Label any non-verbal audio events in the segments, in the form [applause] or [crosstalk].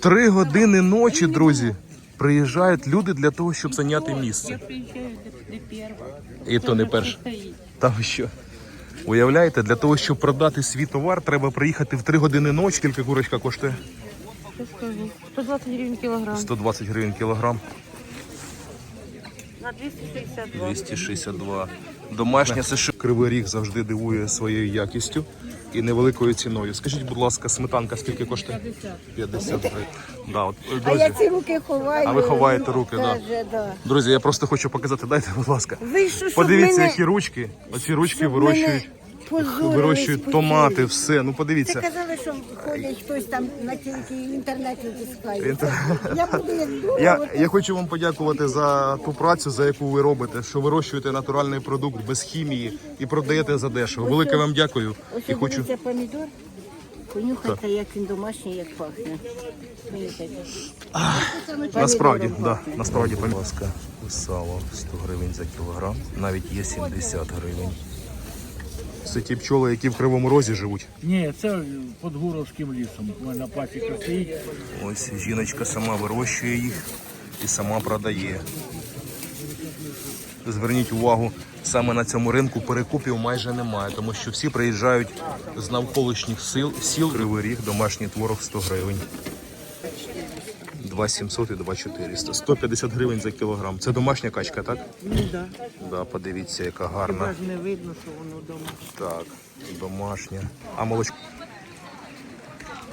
Три години ночі, друзі. Приїжджають люди для того, щоб зайняти місце. І то не перше. Там що? Уявляєте, для того, щоб продати свій товар, треба приїхати в 3 години ночі. Скільки курочка коштує? 120 гривень кілограм. 120 гривень кілограм, На 262. 262. Домашня США. Кривий ріг завжди дивує своєю якістю і невеликою ціною. Скажіть, будь ласка, сметанка скільки коштує? 50 гривень. Да, от, А я ці руки ховаю. А ви ховаєте руки, да. Каже, да. друзі, я просто хочу показати. [laughs] Дайте, будь ласка. Ви що, щоб Подивіться, мене- які ручки. Оці ручки щоб вирощують, мене вирощують томати, все. Ну Ти подивіться. казали, що ходять хтось там на тільки інтернеті втискає. Я буду як. Я, я хочу вам подякувати за ту працю, за яку ви робите, що вирощуєте натуральний продукт без хімії і продаєте за дешево. Велике вам дякую. Ось І хочу дивіться помідор. Понюхайте, як він домашній, як пахне. Понюхайте. насправді, Помідором да, пахне. насправді, будь ласка, сало 100 гривень за кілограм, навіть є 70 гривень. Це ті пчоли, які в кривому розі живуть. Ні, це під Гуровським лісом. У мене пасіка стоїть. Ось жіночка сама вирощує їх і сама продає. Зверніть увагу, саме на цьому ринку перекупів майже немає, тому що всі приїжджають з навколишніх сил, сіл Кривий Ріг, домашній творог 100 гривень. 2700 і 2400. 150 гривень за кілограм. Це домашня качка, так? Ну да. Да, подивіться, яка гарна. Даже не видно, що воно вдома. Так, домашня. А молочко.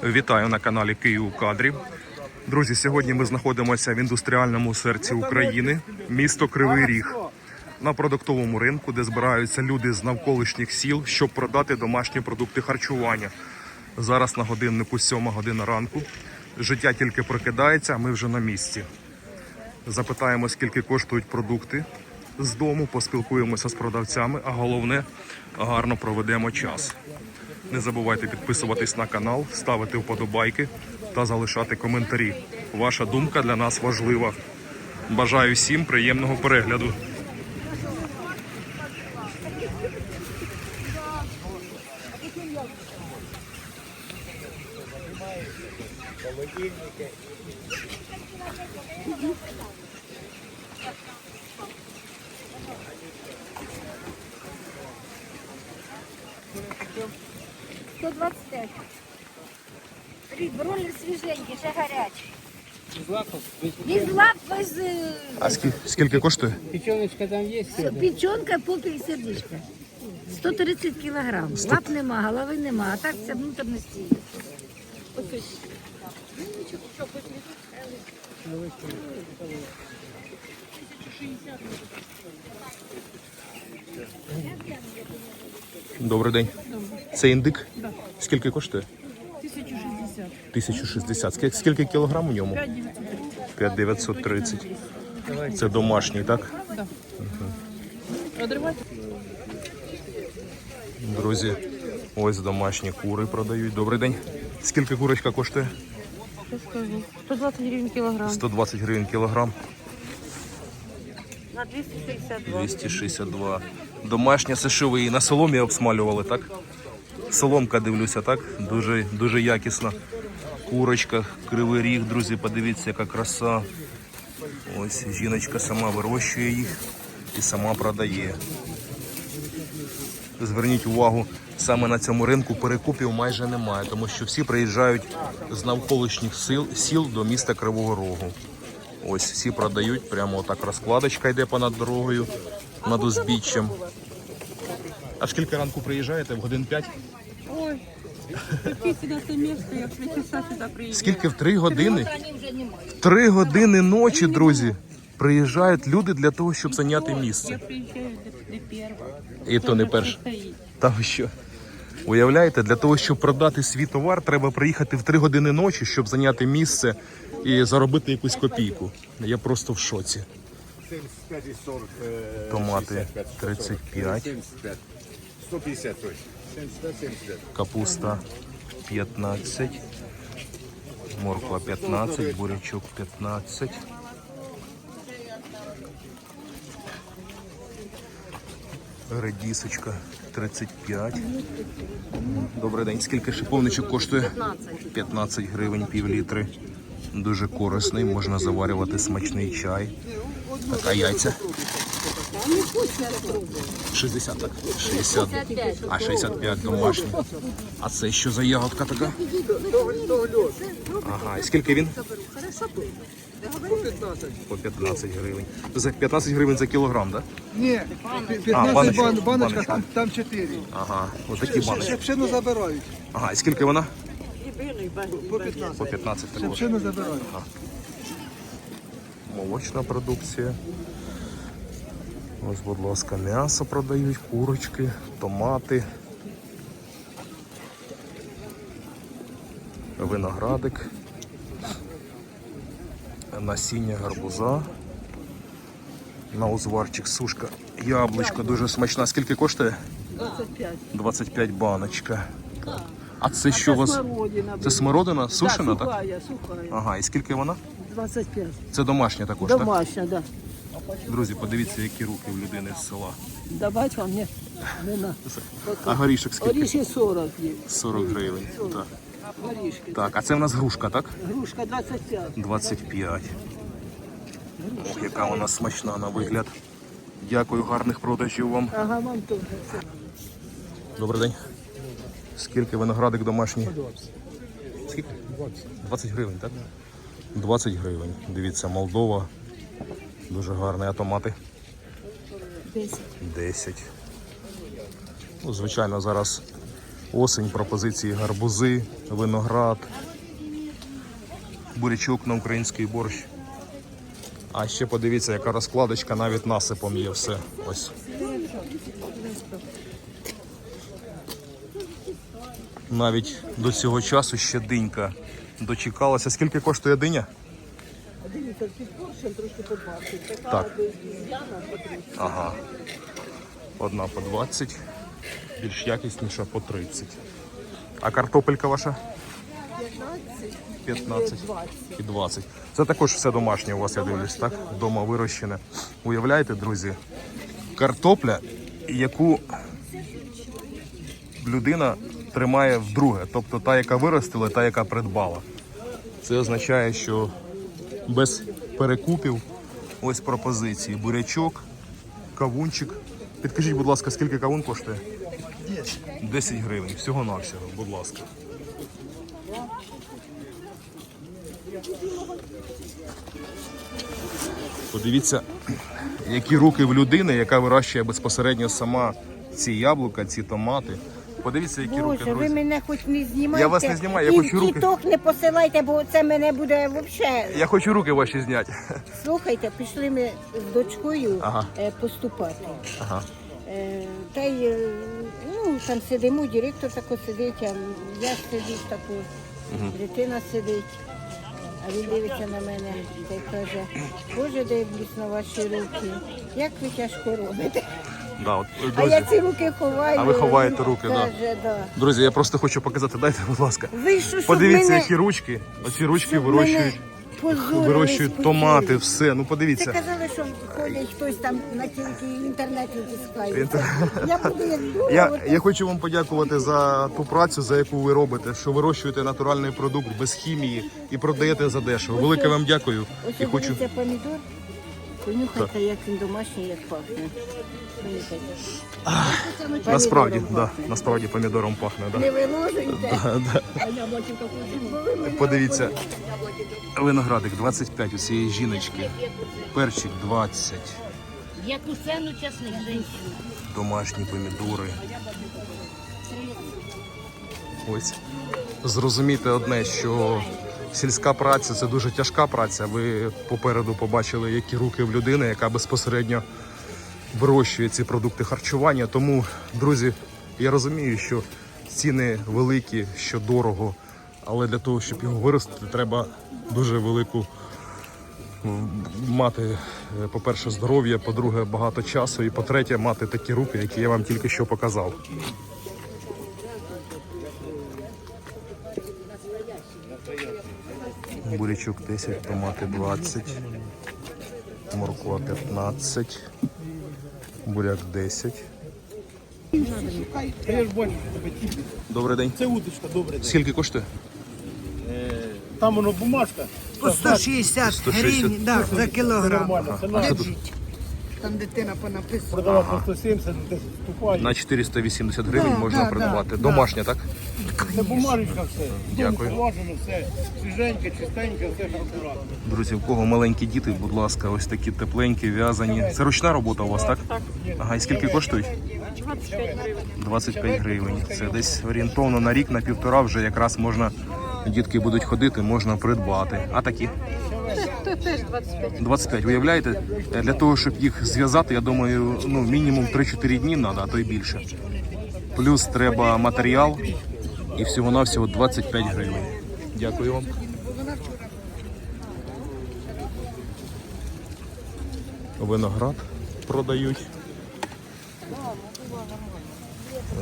Вітаю на каналі Київ у кадрі. Друзі, сьогодні ми знаходимося в індустріальному серці України, місто Кривий Ріг. На продуктовому ринку, де збираються люди з навколишніх сіл, щоб продати домашні продукти харчування. Зараз на годиннику 7 година ранку. Життя тільки прокидається, а ми вже на місці. Запитаємо, скільки коштують продукти з дому, поспілкуємося з продавцями, а головне гарно проведемо час. Не забувайте підписуватись на канал, ставити вподобайки та залишати коментарі. Ваша думка для нас важлива. Бажаю всім приємного перегляду. Ролі свіженькі, ще гарячі. Без лап, без е, А скільки, коштує? Печеночка там є? печонка, попіль, сердечка. 130 кілограм. Лап нема, голови нема, а так це внутрішності. Добрий день. Це індик? Скільки коштує? 1060. 1060. Скільки, скільки кілограм у ньому? 5930. Це домашній, так? Одривати? Друзі, ось домашні кури продають. Добрий день. Скільки курочка коштує? Що скажу? 120 гривен килограмм. 120 гривень кілограм, На 262. 262. Домашня США ви її на соломі обсмалювали, так? Соломка дивлюся, так? Дуже, дуже якісна. Курочка, кривий ріг, друзі, подивіться, яка краса. Ось жіночка сама вирощує їх і сама продає. Зверніть увагу, саме на цьому ринку перекупів майже немає, тому що всі приїжджають з навколишніх сил, сіл до міста Кривого Рогу. Ось всі продають, прямо отак розкладочка йде понад дорогою, над узбіччям. А скільки ранку приїжджаєте? В годин 5? Ой, какие сюда це я в 3 часа сюда приезжаю. Скільки в 3 години? Три години ночі, друзі. Приїжджають люди для того, щоб зайняти Я місце. до, до. І то не перше. Там що? Уявляєте, для того, щоб продати свій товар, треба приїхати в 3 години ночі, щоб зайняти місце і заробити якусь копійку. Я просто в шоці. 75 и 40. Томати 65, 35, 75. 150 точно. 75, 75. капуста 15, морква 15, бурячок 15. Редісочка 35. Добрий день. Скільки шиповничок коштує? 15. 15 гривень пів літри. Дуже корисний, можна заварювати смачний чай. Так, а яйця? 60, так? 60. А 65 домашні. А це що за ягодка така? Ага, і скільки він? По 15 гривень. За 15 гривень за кілограм, так? Ні, 15 баночка, баночка, баночка. там, там 4. Ага, отакі баночки. Шепшину забирають. Ага, і скільки вона? По 15. По 15 також. Шепшину забирають. Молочна продукція. Ось, будь ласка, м'ясо продають, курочки, томати. Виноградик. Насіння гарбуза. На узварчик сушка. Яблучко дуже смачна. Скільки коштує? 25. 25 баночка. А це що у вас? Смородина. Це смородина сушена, так? Сухая, сухая. Ага, і скільки вона? 25. Це домашня також, так? Домашня, да. Друзі, подивіться, які руки в людини з села. Давать вам не, не на. А горішок скільки? Оріші 40 є. 40 гривень. Так. Горішки. так, а це в нас грушка, так? Грушка 25. 25. Ох, яка вона смачна на вигляд. Дякую, гарних продажів вам. Ага, вам теж. Добрий день. Скільки виноградик домашній? Скільки? 20. 20 гривень, так? 20 гривень. Дивіться, Молдова. Дуже гарний. А томати? 10. 10. Ну, звичайно, зараз осінь, пропозиції гарбузи, виноград, бурячок на український борщ. А ще подивіться, яка розкладочка, навіть насипом є все. Ось. Навіть до цього часу ще динька дочекалася. Скільки коштує диня? Під поршем трошки по 20. Така Так. по 30. Ага. Одна по 20, більш якісніша по 30. А картопелька ваша? 15 і 20. Це також все домашнє у вас, я дивлюсь, так? Вдома вирощене. Уявляєте, друзі? Картопля, яку людина тримає вдруге. Тобто та, яка виростила, та, яка придбала. Це означає, що без перекупів ось пропозиції. Бурячок, кавунчик. Підкажіть, будь ласка, скільки кавун коштує? 10. 10 гривень. Всього навсього, будь ласка. Подивіться, які руки в людини, яка вирощує безпосередньо сама ці яблука, ці томати. Подивіться, які руки, Боже, ви друзі. мене хоч не знімайте. Я вас не знімаю, я і хочу в руки. тіток не посилайте, бо це мене буде взагалі. Я хочу руки ваші зняти. Слухайте, пішли ми з дочкою Ага. е, поступати. Ага. Е, Та й е, ну, там сидимо, директор тако сидить, а я сидить таку, дитина сидить. А він дивиться на мене та й каже, Боже, дивлюсь на ваші руки. Як ви тяжко робите? Да, от, А я ці руки ховаю. А ви ховаєте Він руки, да. да. друзі, я просто хочу показати. Дайте, будь ласка. Ви що, Подивіться, мене- які ручки. Оці ручки вирощують, вирощують томати, все. Ну подивіться. казали, що ходять хтось там на тільки інтернет витискає. Інтер- Я буду як дура. Я, от я хочу вам подякувати за ту працю, за яку ви робите, що вирощуєте натуральний продукт без хімії і продаєте за дешево. Велике вам дякую. Ось І хочу. помідор. Понюхайте, як він домашній, як пахне. Понюхайте. Насправді, да, пахне. насправді помідором пахне. Да. Не виложуйте. Подивіться, виноградик 25 у цієї жіночки, перчик 20, Яку ціну чесних жінок? домашні помідори. Ось зрозумійте одне, що сільська праця це дуже тяжка праця. Ви попереду побачили, які руки в людини, яка безпосередньо вирощує ці продукти харчування. Тому, друзі, я розумію, що ціни великі, що дорого, але для того, щоб його виростити, треба дуже велику мати, е, по-перше, здоров'я, по-друге, багато часу, і по-третє, мати такі руки, які я вам тільки що показав. Бурячок 10, томати 20, морква 15, буряк 10, Та я ж бачу, що тебе тільки. Добрий день. Це удочка, добре. Скільки коштує? Там воно бумажка. По 160 160. гривень да, за кілограм. Нормально. Це Там дитина понаписала. продавати по 170, десь вступає. На 480 гривень Да, можна да, придбати. да, Домашня, так? Це бумажечка все. Дякую. Положено все. Свіженьке, чистеньке, все акуратно. Друзі, у кого маленькі діти, будь ласка, ось такі тепленькі, в'язані. Це ручна робота у вас, так? Так. Ага, і скільки коштують? 25 гривень. 25 гривень. Це десь орієнтовно на рік, на півтора вже якраз можна, дітки будуть ходити, можна придбати. А такі? Теж 25. 25, уявляєте? Для того, щоб їх зв'язати, я думаю, ну мінімум 3-4 дні треба, а то й більше. Плюс треба матеріал і всього-навсього 25 гривень. Дякую вам. Виноград продають.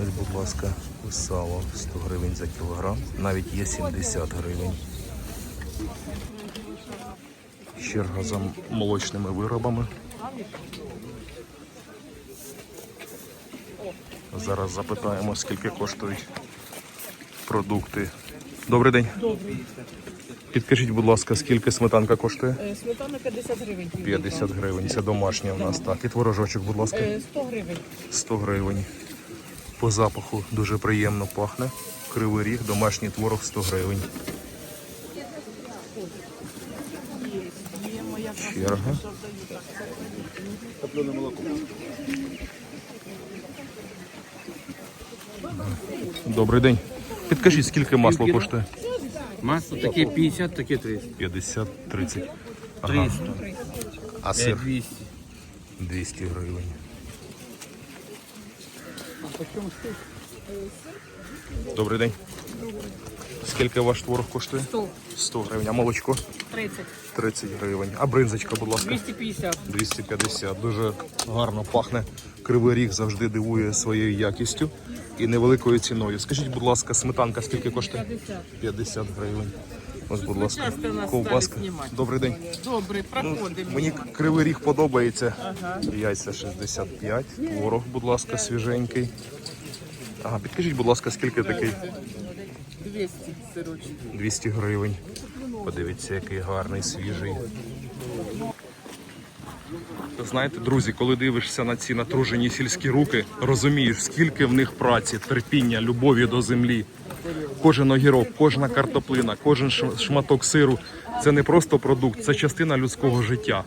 Ось, будь ласка, сало 100 гривень за кілограм. Навіть є 70 гривень. Черга за молочними виробами. Зараз запитаємо, скільки коштують продукти. Добрий день. Добрий. Підкажіть, будь ласка, скільки сметанка коштує? Сметана 50 гривень. 50 гривень. Це домашня у нас. Так. І творожочок, будь ласка. 100 гривень. 100 гривень. По запаху дуже приємно пахне. Кривий ріг, домашній творог 100 гривень. Черга. Добрий день. Підкажіть, скільки масло коштує? Масло таке 50, таке 30. 50, 30. Ага. А сир 200. 200 гривень. Добрий день. Скільки ваш творог коштує? 100. 100 гривень. А молочко? 30. 30 гривень. А бринзочка, будь ласка? 250. 250. Дуже гарно пахне. Кривий ріг завжди дивує своєю якістю і невеликою ціною. Скажіть, будь ласка, сметанка скільки коштує? 50. 50 гривень. Ось, будь ласка, ковбаска. Добрий день. Добре, проходимо. Мені кривий ріг подобається. Яйця 65. Творог, будь ласка, свіженький. Ага, підкажіть, будь ласка, скільки такий? 200 200 гривень. Подивіться, який гарний, свіжий. Знаєте, друзі, коли дивишся на ці натружені сільські руки, розумієш, скільки в них праці, терпіння, любові до землі. Кожен огірок, кожна картоплина, кожен шматок сиру це не просто продукт, це частина людського життя.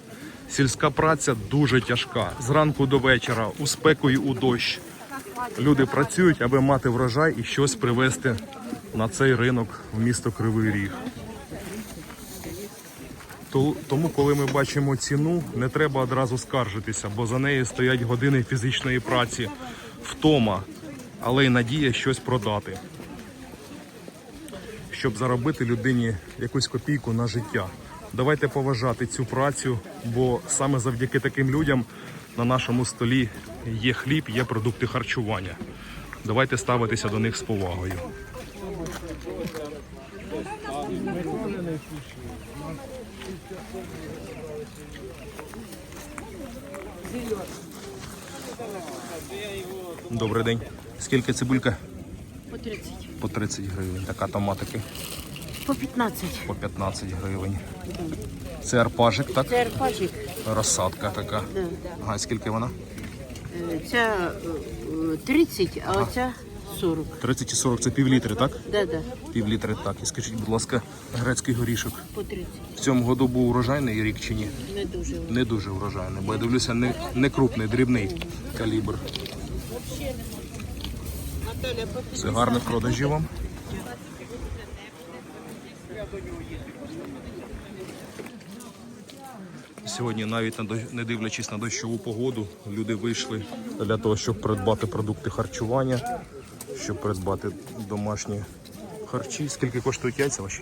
Сільська праця дуже тяжка. Зранку до вечора, у спеку і у дощ. Люди працюють, аби мати врожай і щось привезти на цей ринок в місто Кривий Ріг. То- Тому, коли ми бачимо ціну, не треба одразу скаржитися, бо за нею стоять години фізичної праці, втома, але й надія щось продати, щоб заробити людині якусь копійку на життя. Давайте поважати цю працю, бо саме завдяки таким людям на нашому столі є хліб, є продукти харчування. Давайте ставитися до них з повагою. Добрий день. Скільки цибулька? По 30. По 30 гривень. Така томатики По 15. по 15 гривень. Це арпажик, так? Це арпажик. Розсадка така. Ага, скільки вона? Ця е, 30, а оця 40. 30 і 40 це пів літри, так? Да, да, Пів літри, так. І скажіть, будь ласка, грецький горішок. по 30. В цьому году був урожайний рік чи ні? Не дуже. Не дуже урожайний, бо я дивлюся, не, не крупний, дрібний калібр. Це гарних продажів вам. Сьогодні, навіть не дивлячись на дощову погоду, люди вийшли для того, щоб придбати продукти харчування, щоб придбати домашні харчі. Скільки коштують яйця ваші?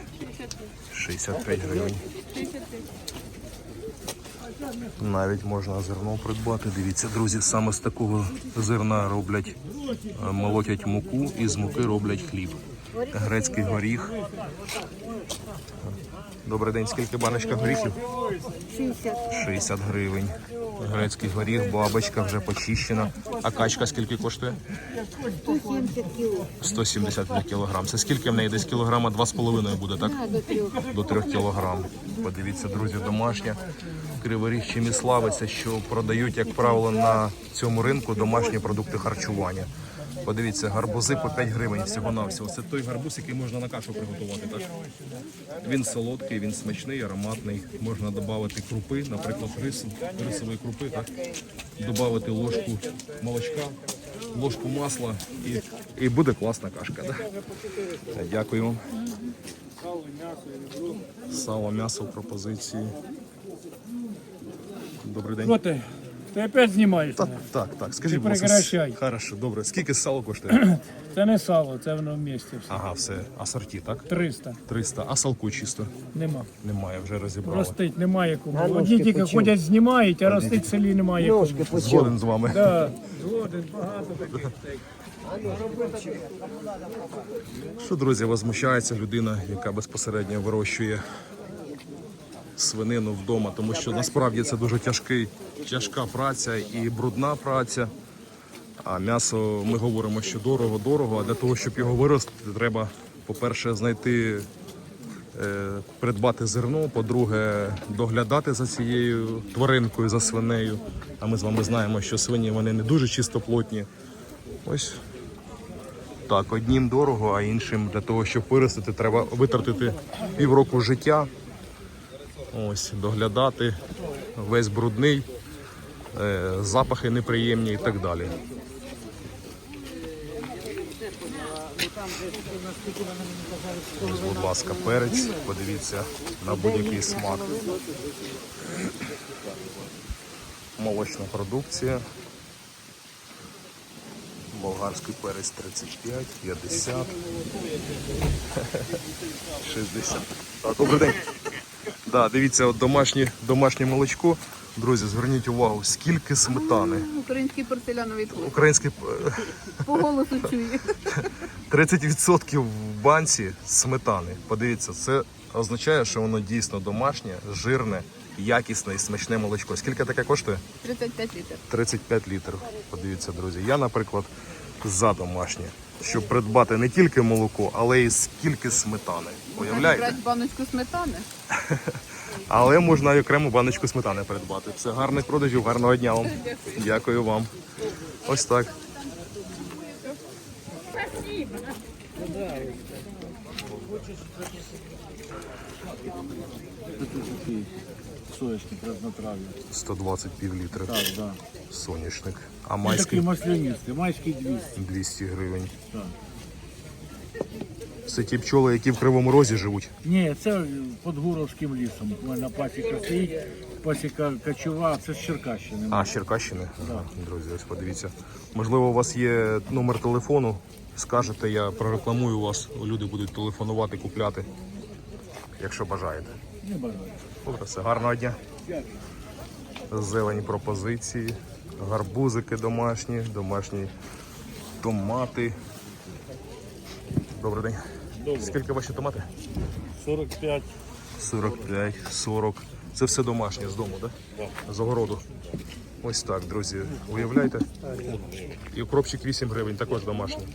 65 гривень. Навіть можна зерно придбати. Дивіться, друзі, саме з такого зерна роблять, е, молотять муку і з муки роблять хліб. Грецький горіх Добрий день, скільки баночка горіхів? 60. 60 гривень. Грецький горіх, бабочка вже почищена. А качка скільки коштує? 170 кіло. 170 за кілограм. Це скільки в неї десь кілограма 2,5 буде, так? До трьох. До 3 кілограм. Подивіться, друзі, домашня. Криворіг чим що продають, як правило, на цьому ринку домашні продукти харчування. Подивіться, гарбузи по 5 гривень всього-навсього. Це той гарбуз, який можна на кашу приготувати. Так? Він солодкий, він смачний, ароматний. Можна додати крупи, наприклад, рису, рисової крупи, так? Додати ложку молочка, ложку масла і, і буде класна кашка. Так? Дякую вам. Сало, м'ясо в пропозиції. Добрий день. Ти? Опять знімаєш? Так, так, так. Скажіть, Ти будь ласка, прекращай. Хорошо, добре. Скільки сало коштує? [clears throat] Це не сало, це воно в місті все. Ага, все. Асорті, так? 300. 300. А салку чисто? Нема. Немає, вже розібрали. Ростить немає кому. Одні тільки ходять, знімають, а ростить в селі немає кому. Згоден з вами. Да. Згоден, багато таких. Що, друзі, возмущається людина, яка безпосередньо вирощує свинину вдома, тому що насправді це дуже тяжкий, тяжка праця і брудна праця. А м'ясо ми говоримо, що дорого-дорого, а для того, щоб його виростити, треба, по-перше, знайти, е, придбати зерно, по-друге, доглядати за цією тваринкою, за свинею. А ми з вами знаємо, що свині вони не дуже чистоплотні. Ось так, однім дорого, а іншим для того, щоб виростити, треба витратити півроку життя. Ось, доглядати, весь брудний, е, запахи неприємні і так далі. Ось, будь ласка, перець, подивіться на будь-який смак. Молочна продукція. Болгарський перець 35, 50, 60. Так, добрий день. Да, дивіться, от домашнє, домашнє молочко. Друзі, зверніть увагу, скільки сметани. Український порцеляновий клуб. Український По голосу чує. [laughs] 30% в банці сметани. Подивіться, це означає, що воно дійсно домашнє, жирне, якісне і смачне молочко. Скільки таке коштує? 35 літрів. 35 літрів. Подивіться, друзі. Я, наприклад, за домашнє, щоб придбати не тільки молоко, але й скільки сметани. Уявляєте? Баночку сметани. [laughs] Але можна і окрему баночку сметани придбати. Все гарних продажів, гарного дня вам. Дякую вам. Ось так. Такі соєшки краснотрав'я. 120 пів літра. Так, да. Соняшник. А Такі майський маслянисті, майський 200. 200 гривень. Так. Це ті пчоли, які в Кривому Розі живуть. Ні, це під Гуровським лісом. У мене пасіка стоїть, пасіка кочова, це з Черкащини. А, з Черкащини? Ага, Друзі, ось подивіться. Можливо, у вас є номер телефону. Скажете, я прорекламую вас. Люди будуть телефонувати, купляти, якщо бажаєте. Не бажаю. Добре, все, гарного дня. Зелені пропозиції, гарбузики домашні, домашні томати. Добрий день. Скільки ваші томати? 45. 45, 40. Це все домашнє з дому, так? Да? З огороду. Ось так, друзі. Уявляєте? І укропчик 8 гривень, також домашній.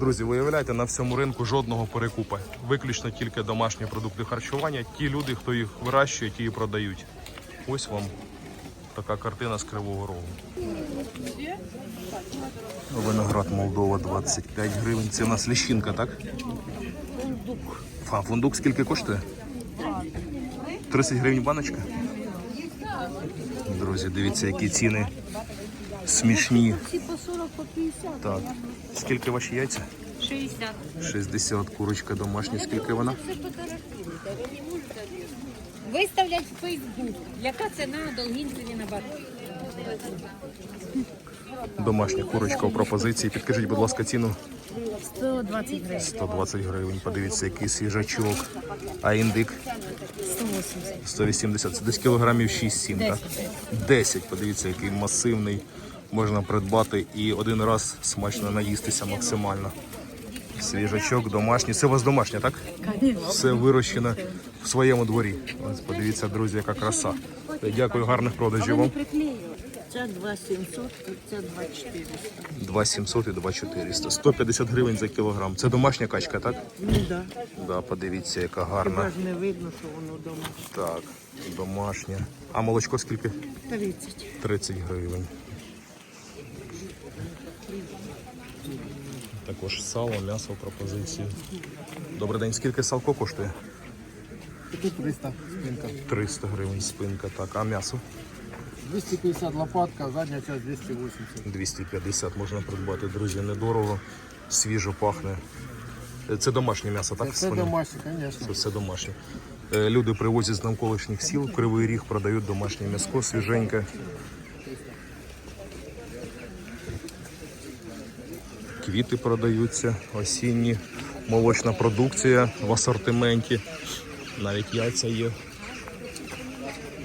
Друзі, виявляєте, на всьому ринку жодного перекупа. Виключно тільки домашні продукти харчування. Ті люди, хто їх вирощує, ті і продають. Ось вам така картина з Кривого Рогу. Виноград Молдова 25 гривень. Це у нас ліщинка, так? А фундук скільки коштує? 30 гривень баночка. Друзі, дивіться, які ціни смішні. Так. Скільки ваші яйця? 60. 60. Курочка домашня. Скільки вона? Виставлять в Фейсбук. Яка ціна долгінцеві на бату? Домашня курочка у пропозиції. Підкажіть, будь ласка, ціну 120 гривень. 120 гривень. Подивіться, який свіжачок. А індик 180. 180. Це десь кілограмів 6-7, так? 10. Подивіться, який масивний. Можна придбати і один раз смачно наїстися максимально. Свіжачок домашній. Це у вас домашня, так? Все вирощено в своєму дворі. Ось подивіться, друзі, яка краса. Дякую, гарних продажів вам. Це 2700, це 2400. 2700 і 2400. 150 гривень за кілограм. Це домашня качка, так? Ну да. Да, подивіться, яка гарна. Аж не видно, що воно вдома. Так, домашня. А молочко скільки? 30. 30 гривень. Також сало, м'ясо в пропозиції. Добрий день, скільки салко коштує? Тут 300 спинка. 300 гривень спинка, так. А м'ясо? 250 лопатка, задня часть 280. 250 можна придбати, друзі, недорого, свіжо пахне. Е, Це домашнє м'ясо, так? Це домашнє, звісно. Це все домашнє. Е, Люди привозять з навколишніх сіл, Кривий Ріг продають домашнє м'ясо, свіженьке. Квіти продаються, осінні, молочна продукція в асортименті. Навіть яйця є.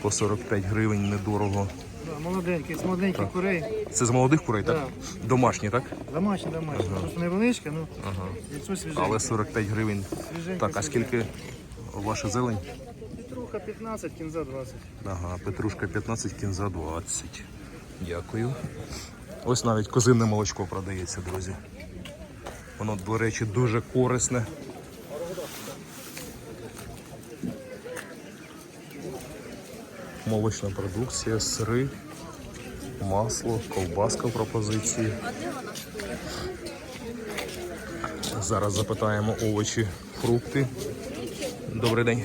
По 45 гривень недорого. Молоденький, з молоденьких курей. Це з молодих курей, так? Домашні, так? Домашні, домашні. Просто невеличке, ну, яйцо свіженьке. Але 45 гривень. Свіженьке, Так, а скільки ваша зелень? Петруха 15, кінза 20. Ага, петрушка 15, кінза 20. Дякую. Ось навіть козинне молочко продається, друзі. Воно, до речі, дуже корисне. Молочна продукція, сири, масло, ковбаска в пропозиції. Зараз запитаємо овочі, фрукти. Добрий день.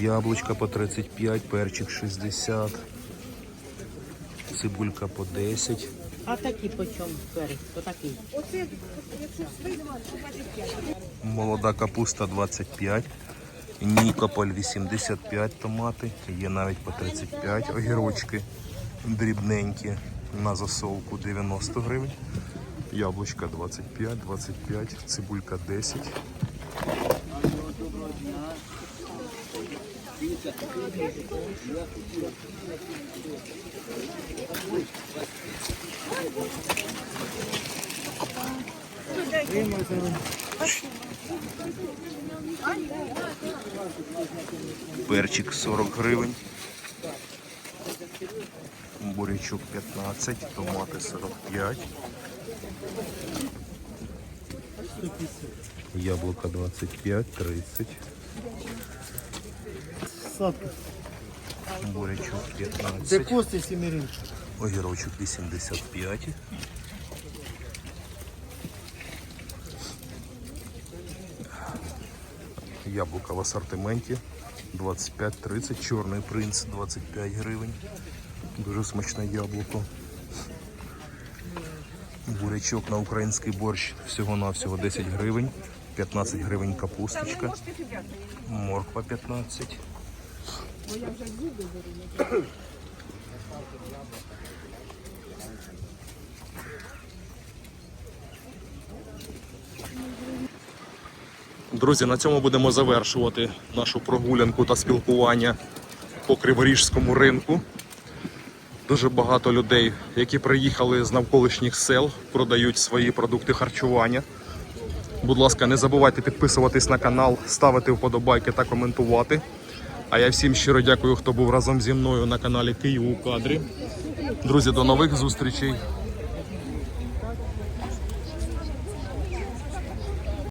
Яблучка по 35, перчик 60, цибулька по 10, А такі по чому перець? Отакий. молода капуста 25, Нікополь 85 томати, є навіть по 35, огірочки дрібненькі на засолку 90 гривень, яблучка 25, 25, цибулька 10. Перчик 40 гривень. Бурячок 15, томати 45. Яблука 25, 30. Садка. Бурячок Де 15. кости сімерин. Огірочок 85. Яблука в асортименті 25-30, чорний принц 25 гривень. Дуже смачне яблуко. Бурячок на український борщ всього-навсього 10 гривень, 15 гривень капусточка, морква 15. Друзі, на цьому будемо завершувати нашу прогулянку та спілкування по Криворіжському ринку. Дуже багато людей, які приїхали з навколишніх сел, продають свої продукти харчування. Будь ласка, не забувайте підписуватись на канал, ставити вподобайки та коментувати. А я всім щиро дякую, хто був разом зі мною на каналі Київ у кадрі. Друзі, до нових зустрічей.